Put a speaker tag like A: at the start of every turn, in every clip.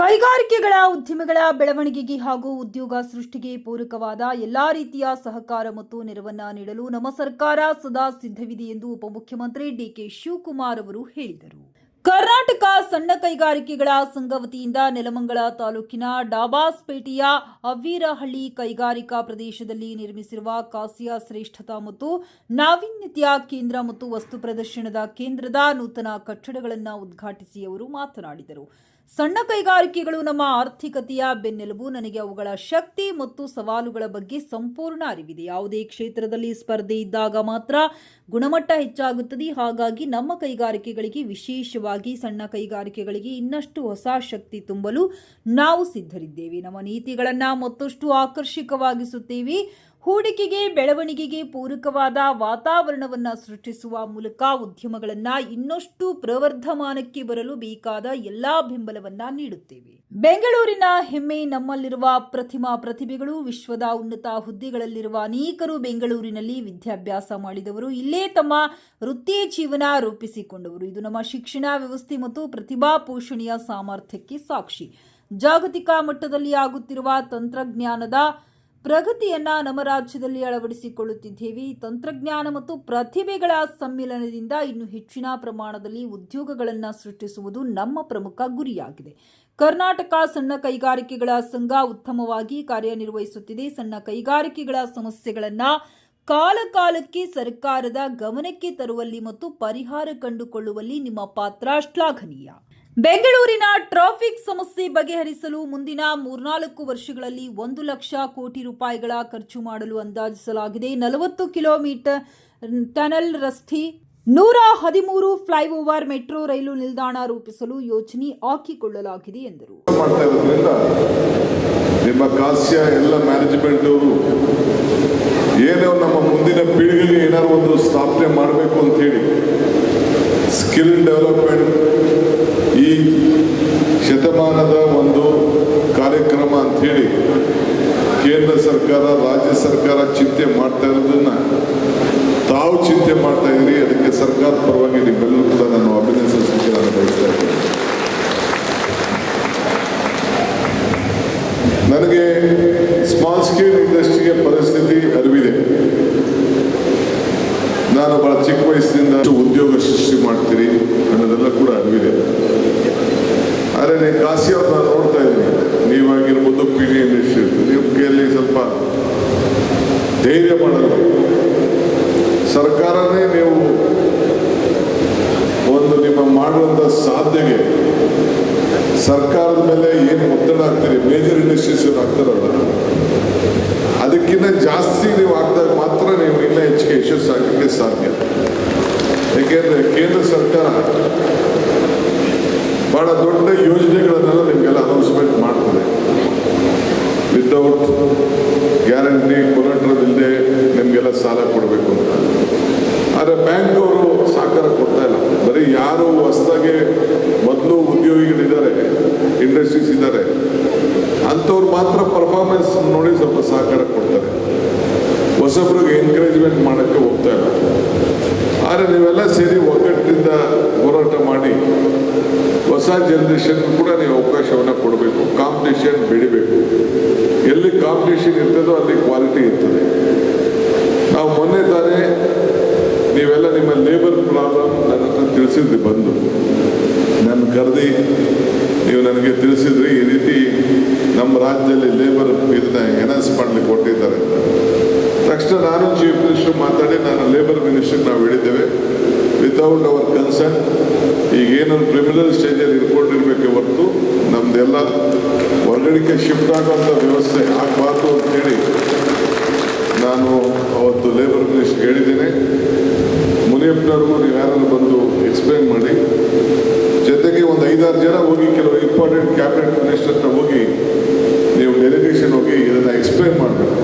A: ಕೈಗಾರಿಕೆಗಳ ಉದ್ಯಮಗಳ ಬೆಳವಣಿಗೆಗೆ ಹಾಗೂ ಉದ್ಯೋಗ ಸೃಷ್ಟಿಗೆ ಪೂರಕವಾದ ಎಲ್ಲಾ ರೀತಿಯ ಸಹಕಾರ ಮತ್ತು ನೆರವನ್ನ ನೀಡಲು ನಮ್ಮ ಸರ್ಕಾರ ಸದಾ ಸಿದ್ಧವಿದೆ ಎಂದು ಉಪಮುಖ್ಯಮಂತ್ರಿ ಡಿಕೆ ಶಿವಕುಮಾರ್ ಅವರು ಹೇಳಿದರು. ಕರ್ನಾಟಕ ಸಣ್ಣ ಕೈಗಾರಿಕೆಗಳ ಸಂಘ ವತಿಯಿಂದ ನೆಲಮಂಗಲ ತಾಲೂಕಿನ ಡಾಬಾಸ್ಪೇಟೆಯ ಅವ್ವೀರಹಳ್ಳಿ ಕೈಗಾರಿಕಾ ಪ್ರದೇಶದಲ್ಲಿ ನಿರ್ಮಿಸಿರುವ ಕಾಸಿಯಾ ಶ್ರೇಷ್ಠತಾ ಮತ್ತು ನಾವೀನ್ಯತೆಯ ಕೇಂದ್ರ ಮತ್ತು ವಸ್ತು ಪ್ರದರ್ಶನದ ಕೇಂದ್ರದ ನೂತನ ಕಟ್ಟಡಗಳನ್ನು ಉದ್ಘಾಟಿಸಿ ಅವರು ಮಾತನಾಡಿದರು. ಸಣ್ಣ ಕೈಗಾರಿಕೆಗಳು ನಮ್ಮ ಆರ್ಥಿಕತೆಯ ಬೆನ್ನೆಲುಬು. ನನಗೆ ಅವುಗಳ ಶಕ್ತಿ ಮತ್ತು ಸವಾಲುಗಳ ಬಗ್ಗೆ ಸಂಪೂರ್ಣ ಅರಿವಿದೆ. ಯಾವುದೇ ಕ್ಷೇತ್ರದಲ್ಲಿ ಸ್ಪರ್ಧೆ ಇದ್ದಾಗ ಮಾತ್ರ ಗುಣಮಟ್ಟ ಹೆಚ್ಚಾಗುತ್ತದೆ. ಹಾಗಾಗಿ ನಮ್ಮ ಕೈಗಾರಿಕೆಗಳಿಗೆ, ವಿಶೇಷವಾಗಿ ಸಣ್ಣ ಕೈಗಾರಿಕೆಗಳಿಗೆ ಇನ್ನಷ್ಟು ಹೊಸ ಶಕ್ತಿ ತುಂಬಲು ನಾವು ಸಿದ್ಧರಿದ್ದೇವೆ. ನಮ್ಮ ನೀತಿಗಳನ್ನು ಮತ್ತಷ್ಟು ಆಕರ್ಷಕವಾಗಿಸುತ್ತೇವೆ. ಹೂಡಿಕೆಗೆ, ಬೆಳವಣಿಗೆಗೆ ಪೂರಕವಾದ ವಾತಾವರಣವನ್ನು ಸೃಷ್ಟಿಸುವ ಮೂಲಕ ಉದ್ಯಮಗಳನ್ನು ಇನ್ನಷ್ಟು ಪ್ರವರ್ಧಮಾನಕ್ಕೆ ಬರಲು ಬೇಕಾದ ಎಲ್ಲಾ ಬೆಂಬಲವನ್ನು ನೀಡುತ್ತೇವೆ. ಬೆಂಗಳೂರಿನ ಹೆಮ್ಮೆ ನಮ್ಮಲ್ಲಿರುವ ಪ್ರತಿಮಾ ಪ್ರತಿಭೆಗಳು, ವಿಶ್ವದ ಉನ್ನತ ಹುದ್ದೆಗಳಲ್ಲಿರುವ ಅನೇಕರು ಬೆಂಗಳೂರಿನಲ್ಲಿ ವಿದ್ಯಾಭ್ಯಾಸ ಮಾಡಿದವರು, ಇಲ್ಲೇ ತಮ್ಮ ವೃತ್ತಿ ಜೀವನ ರೂಪಿಸಿಕೊಂಡವರು. ಇದು ನಮ್ಮ ಶಿಕ್ಷಣ ವ್ಯವಸ್ಥೆ ಮತ್ತು ಪ್ರತಿಭಾ ಪೋಷಣೆಯ ಸಾಮರ್ಥ್ಯಕ್ಕೆ ಸಾಕ್ಷಿ. ಜಾಗತಿಕ ಮಟ್ಟದಲ್ಲಿ ಆಗುತ್ತಿರುವ ತಂತ್ರಜ್ಞಾನದ ಪ್ರಗತಿಯನ್ನ ನಮ್ಮ ರಾಜ್ಯದಲ್ಲಿ ಅಳವಡಿಸಿಕೊಳ್ಳುತ್ತಿದ್ದೇವೆ. ತಂತ್ರಜ್ಞಾನ ಮತ್ತು ಪ್ರತಿಭೆಗಳ ಸಮ್ಮಿಲನದಿಂದ ಇನ್ನು ಹೆಚ್ಚಿನ ಪ್ರಮಾಣದಲ್ಲಿ ಉದ್ಯೋಗಗಳನ್ನು ಸೃಷ್ಟಿಸುವುದು ನಮ್ಮ ಪ್ರಮುಖ ಗುರಿಯಾಗಿದೆ. ಕರ್ನಾಟಕ ಸಣ್ಣ ಕೈಗಾರಿಕೆಗಳ ಸಂಘ ಉತ್ತಮವಾಗಿ ಕಾರ್ಯನಿರ್ವಹಿಸುತ್ತಿದೆ. ಸಣ್ಣ ಕೈಗಾರಿಕೆಗಳ ಸಮಸ್ಯೆಗಳನ್ನು ಕಾಲಕಾಲಕ್ಕೆ ಸರ್ಕಾರದ ಗಮನಕ್ಕೆ ತರುವಲ್ಲಿ ಮತ್ತು ಪರಿಹಾರ ಕಂಡುಕೊಳ್ಳುವಲ್ಲಿ ನಿಮ್ಮ ಪಾತ್ರ ಶ್ಲಾಘನೀಯ. ಬೆಂಗಳೂರಿನ ಟ್ರಾಫಿಕ್ ಸಮಸ್ಯೆ ಬಗೆಹರಿಸಲು ಮುಂದಿನ ಮೂರ್ನಾಲ್ಕು ವರ್ಷಗಳಲ್ಲಿ ಒಂದು ಲಕ್ಷ ಕೋಟಿ ರೂಪಾಯಿಗಳ ಖರ್ಚು ಮಾಡಲು ಅಂದಾಜಿಸಲಾಗಿದೆ. ನಲವತ್ತು ಕಿಲೋಮೀಟರ್ ಟನಲ್ ರಸ್ತೆ, ನೂರ ಹದಿಮೂರು ಫ್ಲೈಓವರ್ ಮೆಟ್ರೋ ರೈಲು ನಿಲ್ದಾಣ ರೂಪಿಸಲು ಯೋಜನೆ ಹಾಕಿಕೊಳ್ಳಲಾಗಿದೆ ಎಂದರು.
B: ನಿಮ್ಮ ಕಾಸ್ಯ ಎಲ್ಲ ಮ್ಯಾನೇಜ್ಮೆಂಟ್ ಅವರು ಏನೋ ನಮ್ಮ ಮುಂದಿನ ಪೀಳಿಗೆಗೆ ಏನಾದ್ರು ಒಂದು ಸ್ಥಾಪನೆ ಮಾಡಬೇಕು ಅಂತ ಹೇಳಿ ಸ್ಕಿಲ್ ಡೆವಲಪ್ಮೆಂಟ್ ಈ ಶತಮಾನದ ಒಂದು ಕಾರ್ಯಕ್ರಮ ಅಂತ ಹೇಳಿ ಕೇಂದ್ರ ಸರ್ಕಾರ, ರಾಜ್ಯ ಸರ್ಕಾರ ಚಿಂತೆ ಮಾಡ್ತಾ ಇರೋದನ್ನ ತಾವು ಚಿಂತೆ ಮಾಡ್ತಾ ಇದ್ರಿ ಅದಕ್ಕೆ ಸರ್ಕಾರ ಪರವಾಗಿ ನಿಮ್ಮೆಲ್ಲರೂ ಕೂಡ ನಾನು ಅಭಿನಂದಿಸಲಿಕ್ಕೆ ನಾನು ಬಯಸ್ತಾ ಇದ್ದೀನಿ. ನನಗೆ ಸ್ಮಾಲ್ ಸ್ಕೇಲ್ ಇಂಡಸ್ಟ್ರಿಗೆ ಪರಿಸ್ಥಿತಿ ಅರಿವಿದೆ. ನಾನು ಬಹಳ ಚಿಕ್ಕ ವಯಸ್ಸಿನಿಂದ ಉದ್ಯೋಗ ಸೃಷ್ಟಿ ಮಾಡ್ತೀರಿ ಅನ್ನೋದೆಲ್ಲ ಕೂಡ ಅರಿವಿದೆ. ಆದರೆ ನೀವು ಕಾಸಿ ಅವ್ರನ್ನ ನೋಡ್ತಾ ಇದ್ದೀನಿ. ನೀವಾಗಿರ್ಬೋದು ಪಿ ಡಿ ಇಂಡಸ್ಟ್ರಿ ಕೈಯಲ್ಲಿ ಸ್ವಲ್ಪ ಧೈರ್ಯ ಮಾಡಲ್ಲ ಸರ್ಕಾರನೇ ನೀವು ಒಂದು ನಿಮ್ಮ ಮಾಡುವಂಥ ಸಾಧ್ಯಗೆ ಸರ್ಕಾರದ ಮೇಲೆ ಏನು ಒತ್ತಡ ಆಗ್ತೀರಿ ಮೇಜರ್ ಇಂಡಸ್ಟ್ರೀಸ್ ಆಗ್ತಾರಲ್ಲ ಅದಕ್ಕಿಂತ ಜಾಸ್ತಿ ನೀವು ಹಾಕಿದಾಗ ಮಾತ್ರ ನೀವು ಇನ್ನೂ ಹೆಚ್ಚಿಗೆ ಯಶಸ್ಸಾಗಲಿಕ್ಕೆ ಸಾಧ್ಯ. ಏಕೆಂದರೆ ಕೇಂದ್ರ ಸರ್ಕಾರ ಬಹಳ ದೊಡ್ಡ ಯೋಜನೆಗಳನ್ನೆಲ್ಲ ನಿಮಗೆಲ್ಲ ಅನೌನ್ಸ್ಮೆಂಟ್ ಮಾಡ್ತದೆ. ವಿತೌಟ್ ಗ್ಯಾರಂಟಿ ಕೊಲೆಂಡ್ರಲ್ ಇಲ್ಲದೆ ನಿಮಗೆಲ್ಲ ಸಾಲ ಕೊಡಬೇಕು ಅಂತ ಆದರೆ ಬ್ಯಾಂಕ್ ಅವರು ಸಹಕಾರ ಕೊಡ್ತಾ ಇಲ್ಲ ಬರೀ ಯಾರು ಹೊಸದಾಗಿ ಮೊದಲು ಉದ್ಯೋಗಿಗಳಿದ್ದಾರೆ ಇಂಡಸ್ಟ್ರೀಸ್ ಇದ್ದಾರೆ ಅಂಥವ್ರು ಮಾತ್ರ ಪರ್ಫಾರ್ಮೆನ್ಸ್ ನೋಡಿ ಸ್ವಲ್ಪ ಸಹಕಾರ ಕೊಡ್ತಾರೆ ಹೊಸಬ್ರಿಗೆ ಎನ್ಕರೇಜ್ಮೆಂಟ್ ಮಾಡೋಕ್ಕೆ ಹೋಗ್ತಾ ಇಲ್ಲ ಆದರೆ ನೀವೆಲ್ಲ ಸೇರಿ ಒಗ್ಗಟ್ಟಿನಿಂದ ಹೋರಾಟ ಮಾಡಿ ಜನರೇಷನ್ ಕೂಡ ನೀವು ಅವಕಾಶವನ್ನು ಕೊಡಬೇಕು. ಕಾಂಪಿಟೇಷನ್ ಬೆಳಿಬೇಕು. ಎಲ್ಲಿ ಕಾಂಪಿಟೇಷನ್ ಇರ್ತದೋ ಅಲ್ಲಿ ಕ್ವಾಲಿಟಿ ಇರ್ತದೆ. ನಾವು ಮೊನ್ನೆ ತಾನೇ ನೀವೆಲ್ಲ ನಿಮ್ಮ ಲೇಬರ್ ಪ್ರಾಬ್ಲಮ್ ನನ್ನ ಹತ್ರ ತಿಳಿಸಿದ್ರಿ ಬಂದು. ನನ್ನ ಕರೆದಿ ನೀವು ನನಗೆ ತಿಳಿಸಿದ್ರಿ, ಈ ರೀತಿ ನಮ್ಮ ರಾಜ್ಯದಲ್ಲಿ ಲೇಬರ್ ಇದನ್ನ ಎನೌನ್ಸ್ ಮಾಡಲಿಕ್ಕೆ ಕೊಟ್ಟಿದ್ದಾರೆ. ತಕ್ಷಣ ನಾನು ಚೀಫ್ ಮಿನಿಸ್ಟರ್ ಮಾತಾಡಿ ನಾನು ಲೇಬರ್ ಮಿನಿಸ್ಟರ್ ನಾವು ಹೇಳಿದ್ದೇವೆ. ವಿತೌಟ್ ಅವರ್ ಕನ್ಸರ್ಟ್ ಈಗ ಏನು ಕ್ರಿಮಿನಲ್ ಸ್ಟೇಜಲ್ಲಿ ಇಟ್ಕೊಂಡಿರ್ಬೇಕು ಹೊರತು ನಮ್ದೆಲ್ಲ ಹೊರಗಡೆಗೆ ಶಿಫ್ಟ್ ಆಗುವಂಥ ವ್ಯವಸ್ಥೆ ಆಗಬಾರ್ದು ಅಂತೇಳಿ ನಾನು ಅವತ್ತು ಲೇಬರ್ ಮಿನಿಸ್ಟರ್ ಹೇಳಿದ್ದೇನೆ. ಮುನಿಯಪ್ಪನವ್ರಿಗೂ ನೀವು ಯಾರನ್ನು ಬಂದು ಎಕ್ಸ್ಪ್ಲೈನ್ ಮಾಡಿ. ಜೊತೆಗೆ ಒಂದು ಐದಾರು ಜನ ಹೋಗಿ ಕೆಲವು ಇಂಪಾರ್ಟೆಂಟ್ ಕ್ಯಾಬಿನೆಟ್ ಮಿನಿಸ್ಟರ್ನ ಹೋಗಿ ನೀವು ಡೆಲಿಗೇಷನ್ ಹೋಗಿ ಇದನ್ನು ಎಕ್ಸ್ಪ್ಲೈನ್ ಮಾಡಬೇಕು.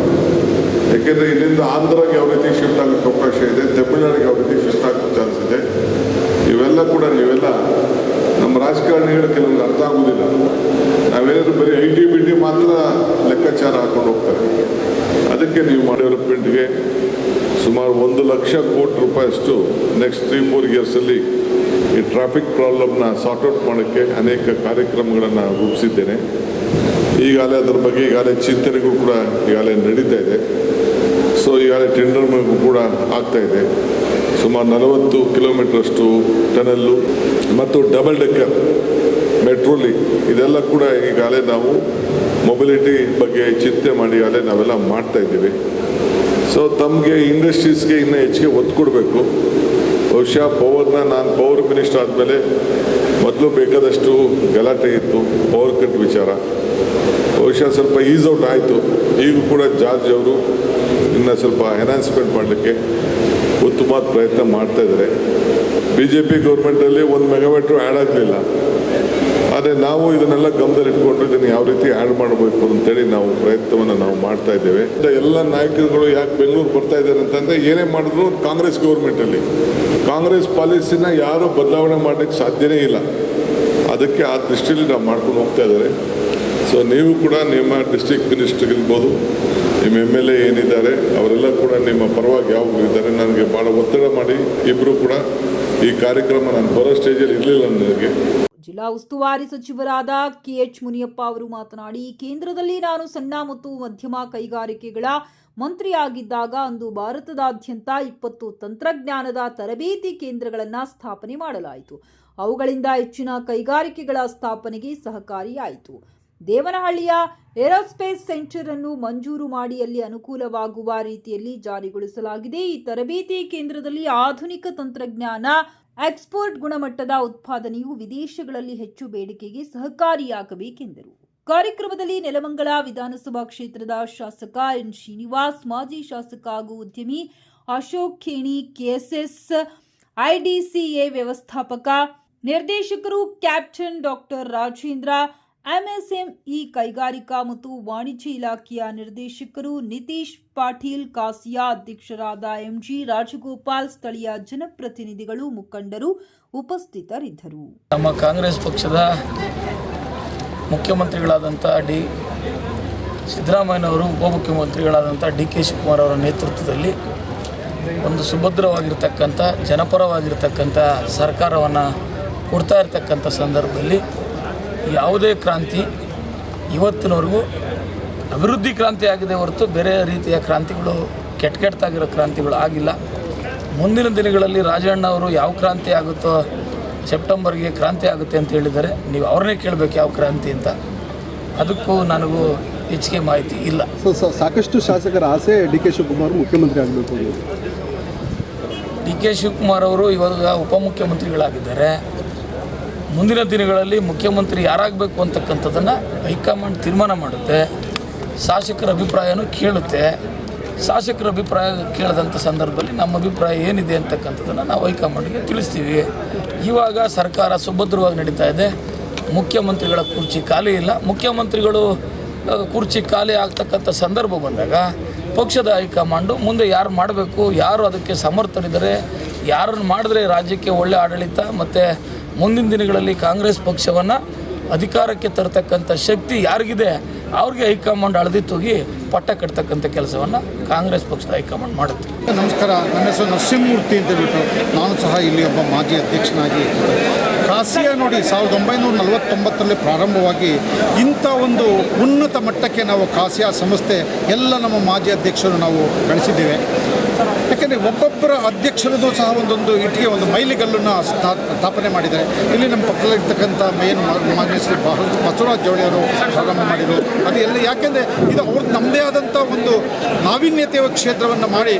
B: ಯಾಕೆಂದರೆ ಇಲ್ಲಿಂದ ಆಂಧ್ರಗೆ ಯಾವ ರೀತಿ ಶಿಫ್ಟ್ ಆಗೋಕ್ಕೆ ಅವಕಾಶ ಇದೆ, ತಮಿಳುನಾಡಿಗೆ ಯಾವ ರೀತಿ ಶಿಫ್ಟ್ ಆಗೋ ಚಾನ್ಸ್ ಇದೆ ಇವೆಲ್ಲ ಕೂಡ ನೀವೆಲ್ಲ ನಮ್ಮ ರಾಜಕಾರಣಿಗಳು ಕೆಲವೊಂದು ಅರ್ಥ ಆಗೋದಿಲ್ಲ. ನಾವೇನಾದ್ರು ಬರೀ ಐ ಟಿ ಬಿ ಟಿ ಮಾತ್ರ ಲೆಕ್ಕಾಚಾರ ಹಾಕೊಂಡು ಹೋಗ್ತಾರೆ. ಅದಕ್ಕೆ ನೀವು ಡೆವಲಪ್ಮೆಂಟ್ಗೆ ಸುಮಾರು ಒಂದು ಲಕ್ಷ ಕೋಟಿ ರೂಪಾಯಿಯಷ್ಟು ನೆಕ್ಸ್ಟ್ ತ್ರೀ ಫೋರ್ ಇಯರ್ಸಲ್ಲಿ ಈ ಟ್ರಾಫಿಕ್ ಪ್ರಾಬ್ಲಮ್ನ ಸಾರ್ಟ್ಔಟ್ ಮಾಡೋಕ್ಕೆ ಅನೇಕ ಕಾರ್ಯಕ್ರಮಗಳನ್ನು ರೂಪಿಸಿದ್ದೇನೆ. ಈಗಾಗಲೇ ಅದರ ಬಗ್ಗೆ ಈಗಾಗಲೇ ಚಿಂತನೆಗೂ ಕೂಡ ಈಗಾಗಲೇ ನಡೀತಾ ಇದೆ. ಸೊ ಈಗಾಗಲೇ ಟೆಂಡರ್ ಕೂಡ ಆಗ್ತಾ ಇದೆ. ಸುಮಾರು ನಲವತ್ತು ಕಿಲೋಮೀಟರಷ್ಟು ಟನಲ್ಲು ಮತ್ತು ಡಬಲ್ ಡೆಕ್ಕರ್ ಮೆಟ್ರೋಲಿ. ಇದೆಲ್ಲ ಕೂಡ ಈಗಾಗಲೇ ನಾವು ಮೊಬಿಲಿಟಿ ಬಗ್ಗೆ ಚಿಂತೆ ಮಾಡಿ ಅಲ್ಲೇ ನಾವೆಲ್ಲ ಮಾಡ್ತಾ ಇದ್ದೀವಿ. ಸೊ ತಮಗೆ ಇಂಡಸ್ಟ್ರೀಸ್ಗೆ ಇನ್ನೂ ಹೆಚ್ಚಿಗೆ ಒತ್ತು ಕೊಡಬೇಕು. ಬಹುಶಃ ಪವರ್ನ ನಾನು ಪವರ್ ಮಿನಿಸ್ಟರ್ ಆದಮೇಲೆ ಮೊದಲು ಬೇಕಾದಷ್ಟು ಗಲಾಟೆ ಇತ್ತು, ಪವರ್ ಕಟ್ ವಿಚಾರ. ಬಹುಶಃ ಸ್ವಲ್ಪ ಈಸ್ ಔಟ್ ಆಯಿತು. ಈಗ ಕೂಡ ಜಾರ್ಜ್ ಅವರು ಇನ್ನು ಸ್ವಲ್ಪ ಎನ್ಹಾನ್ಸ್ಮೆಂಟ್ ಮಾಡಲಿಕ್ಕೆ ಉತ್ತಮವಾದ ಪ್ರಯತ್ನ ಮಾಡ್ತಾ ಇದ್ದಾರೆ ಬಿ ಜೆ ಪಿ ಗೌರ್ಮೆಂಟಲ್ಲಿ ಒಂದು ಮೆಗಾಮೀಟ್ರ್ ಆ್ಯಡ್ ಆಗಲಿಲ್ಲ. ಆದರೆ ನಾವು ಇದನ್ನೆಲ್ಲ ಗಮನದಲ್ಲಿಟ್ಕೊಂಡು ಇದನ್ನು ಯಾವ ರೀತಿ ಆ್ಯಡ್ ಮಾಡಬೇಕು ಅಂತೇಳಿ ನಾವು ಪ್ರಯತ್ನವನ್ನು ನಾವು ಮಾಡ್ತಾ ಇದ್ದೇವೆ. ಎಲ್ಲ ನಾಯಕರುಗಳು ಯಾಕೆ ಬೆಂಗಳೂರು ಬರ್ತಾ ಇದ್ದಾರೆ ಅಂತಂದರೆ ಏನೇ ಮಾಡಿದ್ರು ಕಾಂಗ್ರೆಸ್ ಗೌರ್ಮೆಂಟಲ್ಲಿ ಕಾಂಗ್ರೆಸ್ ಪಾಲಿಸಿನ ಯಾರೂ ಬದಲಾವಣೆ ಮಾಡಲಿಕ್ಕೆ ಸಾಧ್ಯನೇ ಇಲ್ಲ. ಅದಕ್ಕೆ ಆ ದೃಷ್ಟಿಯಲ್ಲಿ ನಾವು ಮಾಡ್ಕೊಂಡು ಹೋಗ್ತಾ ಇದ್ದಾರೆ. ಸೊ ನೀವು ಕೂಡ ನಿಮ್ಮ ಡಿಸ್ಟ್ರಿಕ್ಟ್ ಮಿನಿಸ್ಟರ್ ಇರ್ಬೋದು ನಿಮ್ಮ ಎಂ ಎಲ್ ಎ ಏನಿದ್ದಾರೆ, ಅವರೆಲ್ಲ ಕೂಡ ನಿಮ್ಮ ಪರವಾಗಿ ಯಾವಾಗ ಇದ್ದಾರೆ ನನಗೆ ಭಾಳ ಒತ್ತಡ ಮಾಡಿ ಇಬ್ಬರು ಕೂಡ ಈ ಕಾರ್ಯಕ್ರಮ ನಾನು ಬರೋ ಸ್ಟೇಜಲ್ಲಿ ಇರಲಿಲ್ಲ ನನಗೆ.
A: ಜಿಲ್ಲಾ ಉಸ್ತುವಾರಿ ಸಚಿವರಾದ ಕೆಎಚ್ ಮುನಿಯಪ್ಪ ಅವರು ಮಾತನಾಡಿ, ಕೇಂದ್ರದಲ್ಲಿ ನಾನು ಸಣ್ಣ ಮತ್ತು ಮಧ್ಯಮ ಕೈಗಾರಿಕೆಗಳ ಮಂತ್ರಿಯಾಗಿದ್ದಾಗ ಅಂದು ಭಾರತದಾದ್ಯಂತ ಇಪ್ಪತ್ತು ತಂತ್ರಜ್ಞಾನದ ತರಬೇತಿ ಕೇಂದ್ರಗಳನ್ನು ಸ್ಥಾಪನೆ ಮಾಡಲಾಯಿತು. ಅವುಗಳಿಂದ ಹೆಚ್ಚಿನ ಕೈಗಾರಿಕೆಗಳ ಸ್ಥಾಪನೆಗೆ ಸಹಕಾರಿಯಾಯಿತು. ದೇವನಹಳ್ಳಿಯ ಏರೋಸ್ಪೇಸ್ ಸೆಂಟರ್ ಅನ್ನು ಮಂಜೂರು ಮಾಡಿ ಅಲ್ಲಿ ಅನುಕೂಲವಾಗುವ ರೀತಿಯಲ್ಲಿ ಜಾರಿಗೊಳಿಸಲಾಗಿದೆ. ಈ ತರಬೇತಿ ಕೇಂದ್ರದಲ್ಲಿ ಆಧುನಿಕ ತಂತ್ರಜ್ಞಾನ, ಎಕ್ಸ್ಪೋರ್ಟ್ ಗುಣಮಟ್ಟದ ಉತ್ಪಾದನೆಯು ವಿದೇಶಗಳಲ್ಲಿ ಹೆಚ್ಚು ಬೇಡಿಕೆಗೆ ಸಹಕಾರಿಯಾಗಬೇಕೆಂದರು. ಕಾರ್ಯಕ್ರಮದಲ್ಲಿ ನೆಲಮಂಗಲ ವಿಧಾನಸಭಾ ಕ್ಷೇತ್ರದ ಶಾಸಕ ಎನ್. ಶ್ರೀನಿವಾಸ್, ಮಾಜಿ ಶಾಸಕ ಹಾಗೂ ಉದ್ಯಮಿ ಅಶೋಕ್ ಖೇಣಿ, ಕೆಎಸ್ಎಸ್ ಐಡಿಸಿಎ ವ್ಯವಸ್ಥಾಪಕ, ನಿರ್ದೇಶಕರು, ಕ್ಯಾಪ್ಟನ್ ಡಾಕ್ಟರ್ ರಾಜೇಂದ್ರ ಎಂಎಸ್ಎಂಇ ಕೈಗಾರಿಕಾ ಮತ್ತು ವಾಣಿಜ್ಯ ಇಲಾಖೆಯ ನಿರ್ದೇಶಕರು ನಿತೀಶ್ ಪಾಟೀಲ್ ಕಾಸಿಯಾ ಅಧ್ಯಕ್ಷರಾದ ಎಂಜಿ ರಾಜಗೋಪಾಲ್ ಸ್ಥಳೀಯ ಜನಪ್ರತಿನಿಧಿಗಳು ಮುಖಂಡರು ಉಪಸ್ಥಿತರಿದ್ದರು.
C: ನಮ್ಮ ಕಾಂಗ್ರೆಸ್ ಪಕ್ಷದ ಮುಖ್ಯಮಂತ್ರಿಗಳಾದಂಥ ಡಿ ಸಿದ್ದರಾಮಯ್ಯನವರು, ಉಪಮುಖ್ಯಮಂತ್ರಿಗಳಾದಂಥ ಡಿ ಕೆ ಶಿವಕುಮಾರ್ ಅವರ ನೇತೃತ್ವದಲ್ಲಿ ಒಂದು ಸುಭದ್ರವಾಗಿರ್ತಕ್ಕಂಥ, ಜನಪರವಾಗಿರ್ತಕ್ಕಂಥ ಸರ್ಕಾರವನ್ನು ಕೊಡ್ತಾ ಇರತಕ್ಕಂಥ ಸಂದರ್ಭದಲ್ಲಿ ಯಾವುದೇ ಕ್ರಾಂತಿ ಇವತ್ತಿನವರೆಗೂ ಅಭಿವೃದ್ಧಿ ಕ್ರಾಂತಿ ಆಗಿದೆ ಹೊರತು ಬೇರೆ ರೀತಿಯ ಕ್ರಾಂತಿಗಳು ಕೆಟ್ಟ ಕೆಟ್ಟದಾಗಿರೋ ಕ್ರಾಂತಿಗಳು ಆಗಿಲ್ಲ. ಮುಂದಿನ ದಿನಗಳಲ್ಲಿ ರಾಜಣ್ಣ ಅವರು ಯಾವ ಕ್ರಾಂತಿ ಆಗುತ್ತೋ ಸೆಪ್ಟೆಂಬರ್ಗೆ ಕ್ರಾಂತಿ ಆಗುತ್ತೆ ಅಂತ ಹೇಳಿದ್ದಾರೆ. ನೀವು ಅವ್ರನ್ನೇ ಕೇಳಬೇಕು ಯಾವ ಕ್ರಾಂತಿ ಅಂತ. ಅದಕ್ಕೂ ನನಗೂ ಹೆಚ್ಚಿಗೆ ಮಾಹಿತಿ ಇಲ್ಲ.
D: ಸೊ ಸ- ಸಾಕಷ್ಟು ಶಾಸಕರ ಆಸೆ ಡಿ ಕೆ ಶಿವಕುಮಾರ್ ಮುಖ್ಯಮಂತ್ರಿ ಆಗಬೇಕು
C: ಡಿ ಕೆ ಶಿವಕುಮಾರ್ ಅವರು ಇವಾಗ ಉಪಮುಖ್ಯಮಂತ್ರಿಗಳಾಗಿದ್ದಾರೆ ಮುಂದಿನ ದಿನಗಳಲ್ಲಿ ಮುಖ್ಯಮಂತ್ರಿ ಯಾರಾಗಬೇಕು ಅಂತಕ್ಕಂಥದ್ದನ್ನು ಹೈಕಮಾಂಡ್ ತೀರ್ಮಾನ ಮಾಡುತ್ತೆ, ಶಾಸಕರ ಅಭಿಪ್ರಾಯನೂ ಕೇಳುತ್ತೆ. ಶಾಸಕರ ಅಭಿಪ್ರಾಯ ಕೇಳಿದಂಥ ಸಂದರ್ಭದಲ್ಲಿ ನಮ್ಮ ಅಭಿಪ್ರಾಯ ಏನಿದೆ ಅಂತಕ್ಕಂಥದ್ದನ್ನು ನಾವು ಹೈಕಮಾಂಡ್ಗೆ ತಿಳಿಸ್ತೀವಿ. ಇವಾಗ ಸರ್ಕಾರ ಸುಭದ್ರವಾಗಿ ನಡೀತಾ ಇದೆ. ಮುಖ್ಯಮಂತ್ರಿಗಳ ಕುರ್ಚಿ ಖಾಲಿ ಇಲ್ಲ. ಮುಖ್ಯಮಂತ್ರಿಗಳು ಕುರ್ಚಿ ಖಾಲಿ ಆಗ್ತಕ್ಕಂಥ ಸಂದರ್ಭ ಬಂದಾಗ ಪಕ್ಷದ ಹೈಕಮಾಂಡು ಮುಂದೆ ಯಾರು ಮಾಡಬೇಕು, ಯಾರು ಅದಕ್ಕೆ ಸಮರ್ಥರಿದ್ದಾರೆ, ಯಾರನ್ನು ಮಾಡಿದ್ರೆ ರಾಜ್ಯಕ್ಕೆ ಒಳ್ಳೆಯ ಆಡಳಿತ ಮತ್ತು ಮುಂದಿನ ದಿನಗಳಲ್ಲಿ ಕಾಂಗ್ರೆಸ್ ಪಕ್ಷವನ್ನು ಅಧಿಕಾರಕ್ಕೆ ತರತಕ್ಕಂಥ ಶಕ್ತಿ ಯಾರಿಗಿದೆ? ಅವ್ರಿಗೆ ಹೈಕಮಾಂಡ್ ಅಳದಿ ತೂಗಿ ಪಟ್ಟ ಕಟ್ತಕ್ಕಂಥ ಕೆಲಸವನ್ನು ಕಾಂಗ್ರೆಸ್ ಪಕ್ಷದ ಹೈಕಮಾಂಡ್ ಮಾಡುತ್ತೆ.
E: ನಮಸ್ಕಾರ, ನನ್ನ ಹೆಸರು ನರಸಿಂಹಮೂರ್ತಿ ಅಂತ ಹೇಳ್ಬಿಟ್ಟು ನಾನು ಸಹ ಇಲ್ಲಿ ಒಬ್ಬ ಮಾಜಿ ಅಧ್ಯಕ್ಷನಾಗಿ ಕಾಸಿಯಾ ನೋಡಿ, ಸಾವಿರದ ಒಂಬೈನೂರ ನಲವತ್ತೊಂಬತ್ತರಲ್ಲಿ ಪ್ರಾರಂಭವಾಗಿ ಇಂಥ ಒಂದು ಉನ್ನತ ಮಟ್ಟಕ್ಕೆ ನಾವು ಕಾಸಿಯಾ ಸಂಸ್ಥೆ ಎಲ್ಲ ನಮ್ಮ ಮಾಜಿ ಅಧ್ಯಕ್ಷರು ನಾವು ಬೆಳೆಸಿದ್ದೇವೆ ಯಾಕೆಂದರೆ ಒಬ್ಬೊಬ್ಬರ ಅಧ್ಯಕ್ಷರದ್ದು ಸಹ ಒಂದೊಂದು ಇಟ್ಟಿಗೆ ಒಂದು ಮೈಲಿಗಲ್ಲನ್ನು ಸ್ಥಾ- ಸ್ಥಾಪನೆ ಮಾಡಿದ್ದಾರೆ. ಇಲ್ಲಿ ನಮ್ಮ ಪಕ್ಕದಲ್ಲಿರ್ತಕ್ಕಂಥ ಮೇನ್ ಮಾನ್ಯ ಶ್ರೀ ಬಸವರಾಜ್ ಬಸವರಾಜ ಜವಳಿಯವರು ಪ್ರಾರಂಭ ಮಾಡಿದರು. ಅದು ಎಲ್ಲ ಯಾಕೆಂದರೆ ಇದು ಅವ್ರದ್ದು ನಮ್ಮದೇ ಆದಂಥ ಒಂದು ನಾವೀನ್ಯತೆಯ ಕ್ಷೇತ್ರವನ್ನು ಮಾಡಿ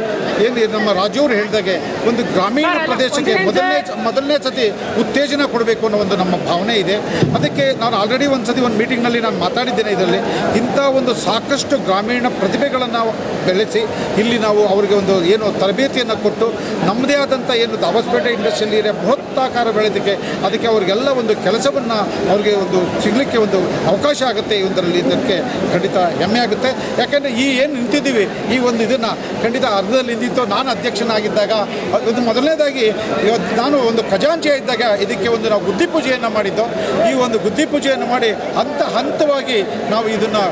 E: ಏನು ನಮ್ಮ ರಾಜವರು ಹೇಳಿದಾಗೆ ಒಂದು ಗ್ರಾಮೀಣ ಪ್ರದೇಶಕ್ಕೆ ಮೊದಲನೇ ಮೊದಲನೇ ಸತಿ ಉತ್ತೇಜನ ಕೊಡಬೇಕು ಅನ್ನೋ ಒಂದು ನಮ್ಮ ಭಾವನೆ ಇದೆ. ಅದಕ್ಕೆ ನಾನು ಆಲ್ರೆಡಿ ಒಂದು ಸತಿ ಒಂದು ಮೀಟಿಂಗ್ನಲ್ಲಿ ನಾನು ಮಾತಾಡಿದ್ದೇನೆ ಇದರಲ್ಲಿ. ಇಂಥ ಒಂದು ಸಾಕಷ್ಟು ಗ್ರಾಮೀಣ ಪ್ರತಿಭೆಗಳನ್ನು ಬೆಳೆಸಿ ಇಲ್ಲಿ ನಾವು ಅವರಿಗೆ ಒಂದು ಏನು ತರಬೇತಿಯನ್ನು ಕೊಟ್ಟು ನಮ್ಮದೇ ಆದಂಥ ಏನು ದಾಬಸ್ಪೇಟೆ ಇಂಡಸ್ಟ್ರಿಯಲ್ ಏರಿಯಾ ಬೃಹತ್ತಾಕಾರ ಬೆಳೆದಕ್ಕೆ ಅದಕ್ಕೆ ಅವರಿಗೆಲ್ಲ ಒಂದು ಕೆಲಸವನ್ನು ಅವ್ರಿಗೆ ಒಂದು ಸಿಗಲಿಕ್ಕೆ ಒಂದು ಅವಕಾಶ ಆಗುತ್ತೆ ಇವುದರಲ್ಲಿ ಇದಕ್ಕೆ ಖಂಡಿತ ಹೆಮ್ಮೆ ಆಗುತ್ತೆ. ಯಾಕೆಂದರೆ ಈ ಏನು ನಿಂತಿದ್ದೀವಿ, ಈ ಒಂದು ಇದನ್ನು ಖಂಡಿತ ಅರ್ಧದಲ್ಲಿ ನಿಂತಿತ್ತು. ನಾನು ಅಧ್ಯಕ್ಷನಾಗಿದ್ದಾಗ, ಅದು ಮೊದಲನೇದಾಗಿ ಇವತ್ತು ನಾನು ಒಂದು ಖಜಾಂಚಿ ಇದ್ದಾಗ ಇದಕ್ಕೆ ಒಂದು ನಾವು ಬುದ್ಧಿ ಪೂಜೆಯನ್ನು ಮಾಡಿದ್ದು. ಈ ಒಂದು ಬುದ್ಧಿ ಪೂಜೆಯನ್ನು ಮಾಡಿ ಹಂತ ಹಂತವಾಗಿ ನಾವು ಇದನ್ನು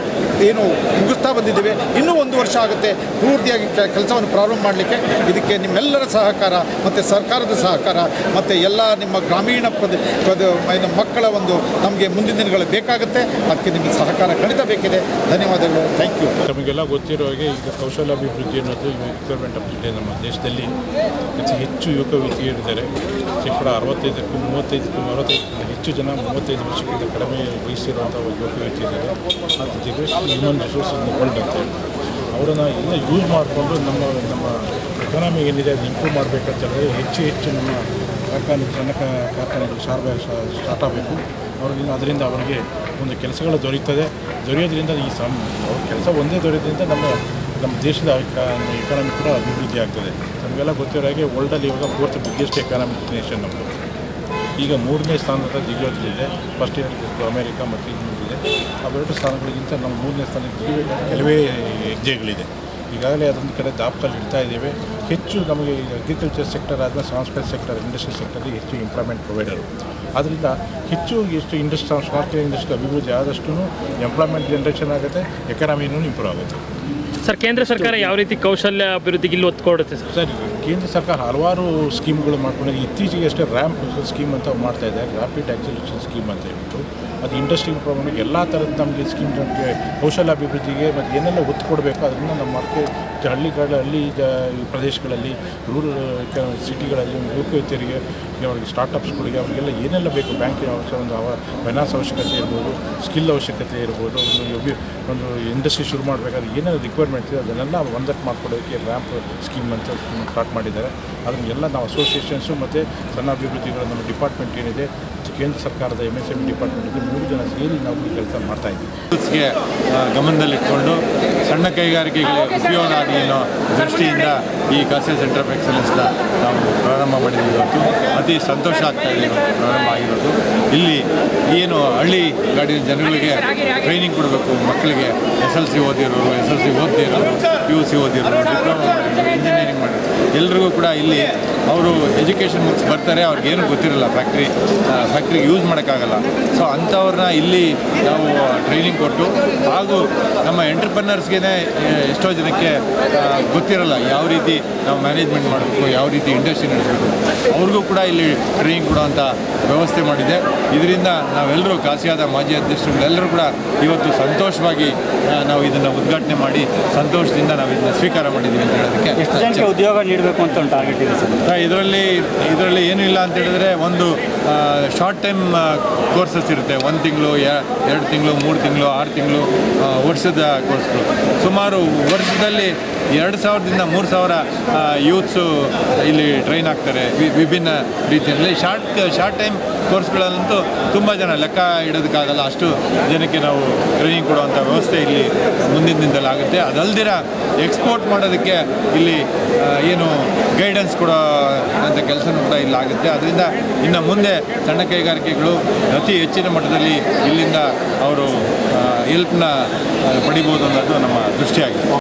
E: ಏನು ಮುಗಿಸ್ತಾ ಬಂದಿದ್ದೇವೆ. ಇನ್ನೂ ಒಂದು ವರ್ಷ ಆಗುತ್ತೆ. ಪೂರ್ತಿಯಾಗಿ ಕೆಲಸವನ್ನು ಪ್ರಾರಂಭ ಮಾಡಲಿಕ್ಕೆ ಇದಕ್ಕೆ ನಿಮ್ಮೆಲ್ಲರ ಸಹಕಾರ, ಮತ್ತು ಸರ್ಕಾರದ ಸಹಕಾರ, ಮತ್ತು ಎಲ್ಲ ನಿಮ್ಮ ಗ್ರಾಮೀಣ ಪ್ರದೇ ಪ್ರದೇ ಮಕ್ಕಳ ಒಂದು ನಮಗೆ ಮುಂದಿನ ದಿನಗಳಲ್ಲಿ ಬೇಕಾಗುತ್ತೆ. ಅದಕ್ಕೆ ನಿಮ್ಮ ಸಹಕಾರ ಖಂಡಿತ ಬೇಕಿದೆ. ಧನ್ಯವಾದಗಳು. ಥ್ಯಾಂಕ್ ಯು
F: ನಮಗೆಲ್ಲ ಗೊತ್ತಿರೋ ಹಾಗೆ ಈಗ ಕೌಶಲ್ಯಾಭಿವೃದ್ಧಿ ಅನ್ನೋದು ರಿಕ್ವೈರ್ಮೆಂಟ್ ಆಫ್ ಇಂಡಿಯಾ ನಮ್ಮ ದೇಶದಲ್ಲಿ ಅತಿ ಹೆಚ್ಚು ಯುವಕ ಯುವತಿಯರಿದ್ದಾರೆ ಶೇಕಡ ಅರವತ್ತೈದಕ್ಕೂ ಮೂವತ್ತೈದಕ್ಕೂ ಅರವತ್ತೈದಕ್ಕಿಂತ ಹೆಚ್ಚು ಜನ ಮೂವತ್ತೈದು ವರ್ಷಕ್ಕಿಂತ ಕಡಿಮೆ ವಯಸ್ಸಿರುವಂಥ ಯುವಕ ವ್ಯಕ್ತಿ ಇದ್ದಾರೆ. ಅದು ಜಿಗೇಶ್ ಹ್ಯೂಮನ್ ರಿಸೋರ್ಸ್ ಅವರನ್ನು ಇನ್ನೂ ಯೂಸ್ ಮಾಡಿಕೊಂಡು ನಮ್ಮ ನಮ್ಮ ಎಕನಾಮಿ ಏನಿದೆ ಅದು ಇಂಪ್ರೂವ್ ಮಾಡಬೇಕಂತ ಹೇಳಿದ್ರೆ ಹೆಚ್ಚು ಹೆಚ್ಚು ನಮ್ಮ ಕಾರ್ಖಾನೆ, ಸಣ್ಣ ಕಾರ್ಖಾನೆಗಳು ಶಾರ್ಬ ಸ್ಟಾರ್ಟ್ ಆಗಬೇಕು. ಅವ್ರಿಗೆ ಅದರಿಂದ ಅವರಿಗೆ ಒಂದು ಕೆಲಸಗಳು ದೊರೆಯುತ್ತದೆ ದೊರೆಯೋದ್ರಿಂದ ಈ ಸಮ್ ಅವ್ರ ಕೆಲಸ ಒಂದೇ ದೊರೆಯೋದ್ರಿಂದ ನಮ್ಮ ನಮ್ಮ ದೇಶದ ಎಕಾನಮಿ ಕೂಡ ಅಭಿವೃದ್ಧಿ ಆಗ್ತದೆ. ನಮಗೆಲ್ಲ ಗೊತ್ತಿರೋ ಹಾಗೆ ವರ್ಲ್ಡಲ್ಲಿ ಇವಾಗ ಫೋರ್ತ್ ಬಿಗ್ಗೆಸ್ಟ್ ಎಕಾನಮಿಕ್ ನೇಷನ್ ನಮ್ಮದು ಈಗ ಮೂರನೇ ಸ್ಥಾನದ ಜಿಗೋದ್ರಿದೆ ಫಸ್ಟ್ ಇಯರ್ ಅಮೇರಿಕಾ ಮತ್ತು ಇನ್ನೊಂದಿದೆ ಅವೆರಡು ಸ್ಥಾನಗಳಿಗಿಂತ ನಮ್ಮ ಮೂರನೇ ಸ್ಥಾನಕ್ಕೆ ಕೆಲವೇ ಹೆಜ್ಜೆಗಳಿದೆ. ಈಗಾಗಲೇ ಅದೊಂದು ಕಡೆ ದಾಪಲ್ಲಿ ಇಡ್ತಾ ಇದ್ದೇವೆ. ಹೆಚ್ಚು ನಮಗೆ ಅಗ್ರಿಕಲ್ಚರ್ ಸೆಕ್ಟರ್ ಆದಮೇಲೆ ಸಾಂಸ್ಕೃತಿಕ ಸೆಕ್ಟರ್ ಇಂಡಸ್ಟ್ರಿ ಸೆಕ್ಟರ್ಗೆ ಹೆಚ್ಚು ಎಂಪ್ಲಾಯ್ಮೆಂಟ್ ಪ್ರೊವೈಡರು ಆದ್ದರಿಂದ ಹೆಚ್ಚು ಎಷ್ಟು ಇಂಡಸ್ಟ್ರಿ ಸಾಂಸ್ಕೃತಿಕ ಇಂಡಸ್ಟ್ರಿ ಅಭಿವೃದ್ಧಿ ಆದಷ್ಟು ಎಂಪ್ಲಾಯ್ಮೆಂಟ್ ಜನ್ರೇಷನ್ ಆಗುತ್ತೆ ಎಕಾನಮಿನೂ ಇಂಪ್ರೂವ್ ಆಗುತ್ತೆ.
G: ಸರ್ ಕೇಂದ್ರ ಸರ್ಕಾರ ಯಾವ ರೀತಿ ಕೌಶಲ್ಯ ಅಭಿವೃದ್ಧಿಗೆ ಇಲ್ಲಿ ಒತ್ತು ಕೊಡುತ್ತೆ ಸರ್?
F: ಸರ್. ಕೇಂದ್ರ ಸರ್ಕಾರ ಹಲವಾರು ಸ್ಕೀಮ್ಗಳು ಮಾಡ್ಕೊಂಡಿದೆ. ಇತ್ತೀಚೆಗೆ ಅಷ್ಟೇ ರ್ಯಾಂಪ್ ಸ್ಕೀಮ್ ಅಂತ ಮಾಡ್ತಾ ಇದೆ. ರ್ಯಾಪಿಡ್ ಆಕ್ಸಿಲೇಷನ್ ಸ್ಕೀಮ್ ಅಂತ ಹೇಳ್ಬಿಟ್ಟು. ಅದು ಇಂಡಸ್ಟ್ರಿ ಪ್ರಾಬ್ಲಮ್ ಎಲ್ಲ ಥರದ ನಮಗೆ ಸ್ಕೀಮ್ ನಮಗೆ ಕೌಶಲ್ಯ ಅಭಿವೃದ್ಧಿಗೆ ಮತ್ತು ಏನೆಲ್ಲ ಒತ್ತು ಕೊಡಬೇಕು ಅದರಿಂದ ನಮ್ಮ ಮಾರ್ಕೆಟ್ ಹಳ್ಳಿಗಳ ಹಳ್ಳಿ ಪ್ರದೇಶಗಳಲ್ಲಿ ರೂರಲ್ ಸಿಟಿಗಳಲ್ಲಿ ಯುವಕರಿಗೆ ಅವರಿಗೆ ಸ್ಟಾರ್ಟಪ್ಸ್ಗಳಿಗೆ ಅವರಿಗೆಲ್ಲ ಏನೆಲ್ಲ ಬೇಕು? ಬ್ಯಾಂಕಿನ ಅವಶ್ಯ ಒಂದು ಅವ ಫೈನಾನ್ಸ್ ಅವಶ್ಯಕತೆ ಇರ್ಬೋದು ಸ್ಕಿಲ್ ಅವಶ್ಯಕತೆ ಇರ್ಬೋದು, ಒಂದು ಒಂದು ಇಂಡಸ್ಟ್ರಿ ಶುರು ಮಾಡಬೇಕಾದ್ರೆ ಏನೆಲ್ಲ ರಿಕ್ವೈರ್ಮೆಂಟ್ ಇದೆ ಅದನ್ನೆಲ್ಲ ಒಂದಕ್ಕೆ ಮಾಡ್ಕೊಡೋಕ್ಕೆ ರ್ಯಾಂಪ್ ಸ್ಕೀಮ್ ಅಂತ ಸ್ಟಾರ್ಟ್ ಮಾಡಿದ್ದಾರೆ. ಅದನ್ನೆಲ್ಲ ನಾವು ಅಸೋಸಿಯೇಷನ್ಸು ಮತ್ತು ಸಣ್ಣ ಅಭಿವೃದ್ಧಿಗಳ ನಮ್ಮ ಡಿಪಾರ್ಟ್ಮೆಂಟ್ ಏನಿದೆ ಕೇಂದ್ರ ಸರ್ಕಾರದ ಎಂ ಎಸ್ ಎಂ ಡಿಪಾರ್ಟ್ಮೆಂಟ್ ಇದೆ ಮೂರು ಜನ ಸೇರಿ ನಾವು ಈ ಕೆಲಸ ಮಾಡ್ತಾ ಇದ್ದೀವಿ.
H: ಗಮನದಲ್ಲಿಟ್ಟುಕೊಂಡು ಗಮನದಲ್ಲಿಟ್ಕೊಂಡು ಸಣ್ಣ ಕೈಗಾರಿಕೆಗಳಿಗೆ ಉಪಯೋಗ ಆಗಲಿ ಅನ್ನೋ ದೃಷ್ಟಿಯಿಂದ ಈ ಕಾಸೆ ಸೆಂಟರ್ ಆಫ್ ಎಕ್ಸಲೆನ್ಸ್ನ ನಾವು ಪ್ರಾರಂಭ ಮಾಡಿದ್ದೀವಿ ಇವತ್ತು. ಅತಿ ಸಂತೋಷ ಆಗ್ತಾ ಇದೆ ಇವತ್ತು ಪ್ರಾರಂಭ ಆಗಿರೋದು. ಇಲ್ಲಿ ಏನು ಹಳ್ಳಿ ಗಾಡಿನ ಜನಗಳಿಗೆ ಟ್ರೈನಿಂಗ್ ಕೊಡಬೇಕು ಮಕ್ಕಳಿಗೆ ಎಸ್ ಎಲ್ ಸಿ ಓದಿರೋರು ಎಸ್ ಎಲ್ ಸಿ ಓದ್ತಿರೋರು ಇರೋರು ಪಿ ಯು ಸಿ ಓದಿರೋರು ಡಿಪ್ಲೊಮಾ ಎಲ್ರಿಗೂ ಕೂಡ ಇಲ್ಲಿ ಅವರು ಎಜುಕೇಷನ್ ಮುಗಿಸಿ ಬರ್ತಾರೆ, ಅವ್ರಿಗೇನು ಗೊತ್ತಿರಲ್ಲ ಫ್ಯಾಕ್ಟ್ರಿ ಫ್ಯಾಕ್ಟ್ರಿಗೆ ಯೂಸ್ ಮಾಡೋಕ್ಕಾಗಲ್ಲ. ಸೊ ಅಂಥವ್ರನ್ನ ಇಲ್ಲಿ ನಾವು ಟ್ರೈನಿಂಗ್ ಕೊಟ್ಟು, ಹಾಗೂ ನಮ್ಮ ಎಂಟರ್ಪ್ರನರ್ಸ್ಗೆ ಎಷ್ಟೋ ಜನಕ್ಕೆ ಗೊತ್ತಿರಲ್ಲ ಯಾವ ರೀತಿ ನಾವು ಮ್ಯಾನೇಜ್ಮೆಂಟ್ ಮಾಡಬೇಕು, ಯಾವ ರೀತಿ ಇಂಡಸ್ಟ್ರಿ ನಡೆಸಬೇಕು. ಅವ್ರಿಗೂ ಕೂಡ ಇಲ್ಲಿ ಟ್ರೈನಿಂಗ್ ಕೊಡುವಂಥ ವ್ಯವಸ್ಥೆ ಮಾಡಿದೆ. ಇದರಿಂದ ನಾವೆಲ್ಲರೂ ಕಾಸಿಯಾದ ಮಾಜಿ ಅಧ್ಯಕ್ಷರುಗಳೆಲ್ಲರೂ ಕೂಡ ಇವತ್ತು ಸಂತೋಷವಾಗಿ ನಾವು ಇದನ್ನು ಉದ್ಘಾಟನೆ ಮಾಡಿ, ಸಂತೋಷದಿಂದ ನಾವು ಇದನ್ನು ಸ್ವೀಕಾರ ಮಾಡಿದ್ದೀವಿ ಅಂತ ಹೇಳೋದಕ್ಕೆ
I: ಎಷ್ಟು ಉದ್ಯೋಗ ನೀಡಬೇಕು ಅಂತ ಟಾರ್ಗೆಟ್ ಇದೆ ಸರ್?
H: ಇದರಲ್ಲಿ ಇದರಲ್ಲಿ ಏನೂ ಇಲ್ಲ ಅಂತ ಹೇಳಿದ್ರೆ ಒಂದು ಶಾರ್ಟ್ ಟೈಮ್ ಕೋರ್ಸಸ್ ಇರುತ್ತೆ. ಒಂದು ತಿಂಗಳು ಎರಡು ತಿಂಗಳು, ಮೂರು ತಿಂಗಳು, ಆರು ತಿಂಗಳು ವರ್ಷದ ಕೋರ್ಸ್ಗಳು ಸುಮಾರು ವರ್ಷದಲ್ಲಿ ಎರಡು ಸಾವಿರದಿಂದ ಮೂರು ಸಾವಿರ ಯೂತ್ಸು ಇಲ್ಲಿ ಟ್ರೈನ್ ಆಗ್ತಾರೆ. ವಿಭಿನ್ನ ರೀತಿಯಲ್ಲಿ. ಶಾರ್ಟ್ ಶಾರ್ಟ್ ಟೈಮ್ ಕೋರ್ಸ್ಗಳಲ್ಲಂತೂ ತುಂಬ ಜನ ಲೆಕ್ಕ ಇಡೋದಕ್ಕಾಗಲ್ಲ. ಅಷ್ಟು ಜನಕ್ಕೆ ನಾವು ಟ್ರೈನಿಂಗ್ ಕೊಡುವಂಥ ವ್ಯವಸ್ಥೆ ಇಲ್ಲಿ ಮುಂದಿನ ದಿನದಲ್ಲಿ ಆಗುತ್ತೆ. ಅದಲ್ದಿರ ಎಕ್ಸ್ಪೋರ್ಟ್ ಮಾಡೋದಕ್ಕೆ ಇಲ್ಲಿ ಏನು ಗೈಡೆನ್ಸ್ ಕೊಡೋ ಅಂಥ ಕೆಲಸನೂ ಕೂಡ ಇಲ್ಲಿ ಆಗುತ್ತೆ. ಅದರಿಂದ ಇನ್ನು ಮುಂದೆ ಸಣ್ಣ ಕೈಗಾರಿಕೆಗಳು ಅತಿ ಹೆಚ್ಚಿನ ಮಟ್ಟದಲ್ಲಿ ಇಲ್ಲಿಂದ ಅವರು ಹೆಲ್ಪ್ನ ಪಡಿಬೋದು ಅನ್ನೋದು ನಮ್ಮ ದೃಷ್ಟಿಯಾಗಿದೆ.